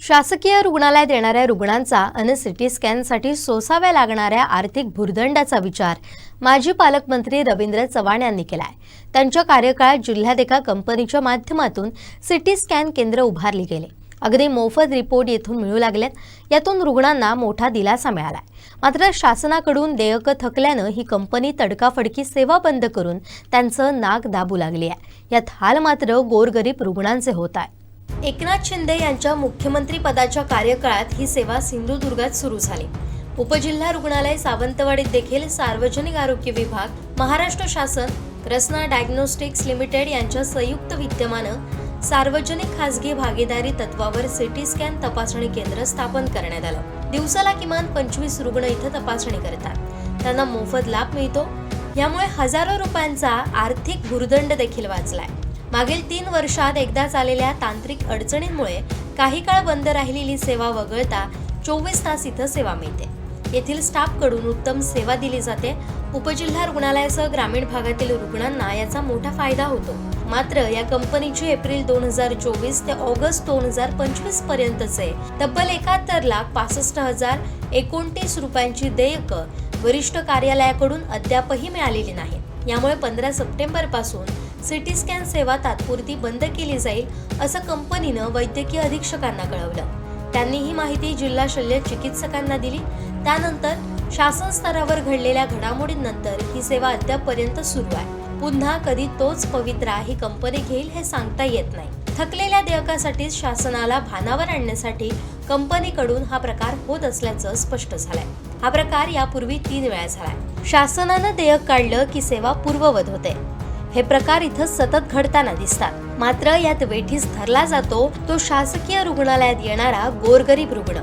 शासकीय रुग्णालयात येणाऱ्या रुग्णांचा अन सिटी स्कॅनसाठी सोसाव्या लागणाऱ्या आर्थिक भुर्दंडाचा विचार माजी पालकमंत्री रवींद्र चव्हाण यांनी केलाय. त्यांच्या कार्यकाळात जिल्ह्यात एका कंपनीच्या माध्यमातून सिटी स्कॅन केंद्र उभारली गेले. अगदी मोफत रिपोर्ट येथून मिळू लागलेत. यातून रुग्णांना मोठा दिलासा मिळालाय. मात्र शासनाकडून देयकं थकल्यानं ही कंपनी तडकाफडकी सेवा बंद करून त्यांचं नाक दाबू लागली आहे. यात हाल मात्र गोरगरीब रुग्णांचे होत आहे. एकनाथ शिंदे यांच्या मुख्यमंत्री पदाच्या कार्यकाळात ही सेवा सिंधुदुर्गात सुरू झाली. उपजिल्हा रुग्णालय सावंतवाडीत देखील सार्वजनिक आरोग्य विभाग महाराष्ट्र शासन रसना डायग्नोस्टिक्स लिमिटेड यांच्या संयुक्त विद्यमानं सार्वजनिक खासगी भागीदारी तत्वावर सिटी स्कॅन तपासणी केंद्र स्थापन करण्यात आलं. दिवसाला किमान पंचवीस रुग्ण इथं तपासणी करतात. त्यांना मोफत लाभ मिळतो. यामुळे हजारो रुपयांचा आर्थिक भुर्दंड देखील वाचलाय. मागील तीन वर्षात एकदाच आलेल्या तांत्रिक अडचणींमुळे काही काळ बंद राहिलेली सेवा वगळता चोवीस तास इथं सेवा मिळते. येथील स्टाफकडून उत्तम सेवा दिली जाते. उपजिल्हा रुग्णालयासह ग्रामीण भागातील रुग्णांना याचा मोठा फायदा होतो. मात्र या कंपनीची एप्रिल दोन हजार चोवीस ते ऑगस्ट दोन हजार पंचवीस पर्यंतचे तब्बल एकाहत्तर लाख पासष्ट हजार एकोणतीस रुपयांची देयक वरिष्ठ कार्यालयाकडून अद्यापही मिळालेली नाही यामुळे पंधरा सप्टेंबरपासून सिटी स्कॅन सेवा तात्पुरती बंद केली जाईल असं कंपनीनं वैद्यकीय अधीक्षकांना कळवलं. त्यांनी ही माहिती जिल्हा शल्य चिकित्सकांना दिली. त्यानंतर शासन स्तरावर घडलेल्या घडामोडींनंतर ही सेवा अद्यापपर्यंत सुरू आहे. पुन्हा कधी तोच पवित्रा ही कंपनी घेईल हे सांगता येत नाही. थकलेल्या देयकासाठी शासनाला भानावर आणण्यासाठी कंपनीकडून हा प्रकार होत असल्याचं स्पष्ट झालंय. हा प्रकार यापूर्वी तीन वेळा झालाय. शासनानं देयक काढलं की सेवा पूर्ववत होते. हे प्रकार इथं सतत घडताना दिसतात. मात्र यात वेठीस धरला जातो तो शासकीय रुग्णालयात येणारा गोरगरीब रुग्ण.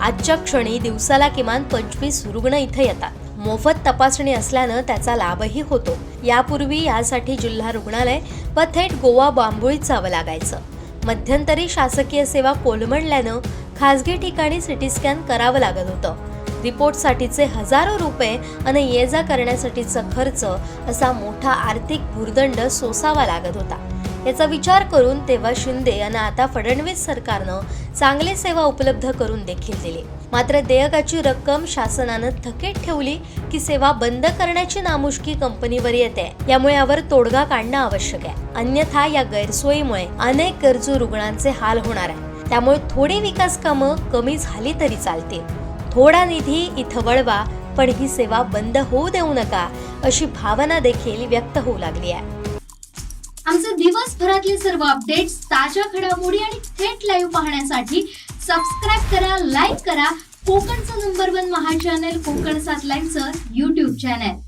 आजच्या क्षणी दिवसाला किमान पंचवीस रुग्ण इथं येतात. मोफत तपासणी असल्यानं त्याचा लाभही होतो. यापूर्वी यासाठी जिल्हा रुग्णालय व थेट गोवा बांबुळीत जावं लागायचं. मध्यंतरी शासकीय सेवा कोलमडल्यानं खासगी ठिकाणी सिटी स्कॅन करावं लागत होतं. रिपोर्टसाठीचे हजारो रुपये आणि ये जा करण्यासाठीचा खर्च असा मोठा आर्थिक भुर्दंड सोसावा लागत होता. याचा विचार करून तेव्हा शिंदे आणि आता फडणवीस सरकारनं चांगली सेवा उपलब्ध करून देखील दिली. मात्र देयकाची रक्कम शासनानं थकीत ठेवली की सेवा बंद करण्याची नामुष्की कंपनीवर येते. यामुळे यावर तोडगा काढणं आवश्यक आहे. अन्यथा या गैरसोयीमुळे अनेक गरजू रुग्णांचे हाल होणार आहे. त्यामुळे थोडी विकास कामं कमी झाली तरी चालतील. थोडा निधी इथं वळवा पण ही सेवा बंद होऊ देऊ नका अशी भावना देखील व्यक्त होऊ लागली आहे. आमचे दिवसभरातले सर्व अपडेट्स ताज्या घडामोडी आणि थेट लाईव्ह पाहण्यासाठी सबस्क्राईब करा लाईक करा. कोकणचं number one Maha channel Konkan सात लाईनचं युट्यूब चॅनल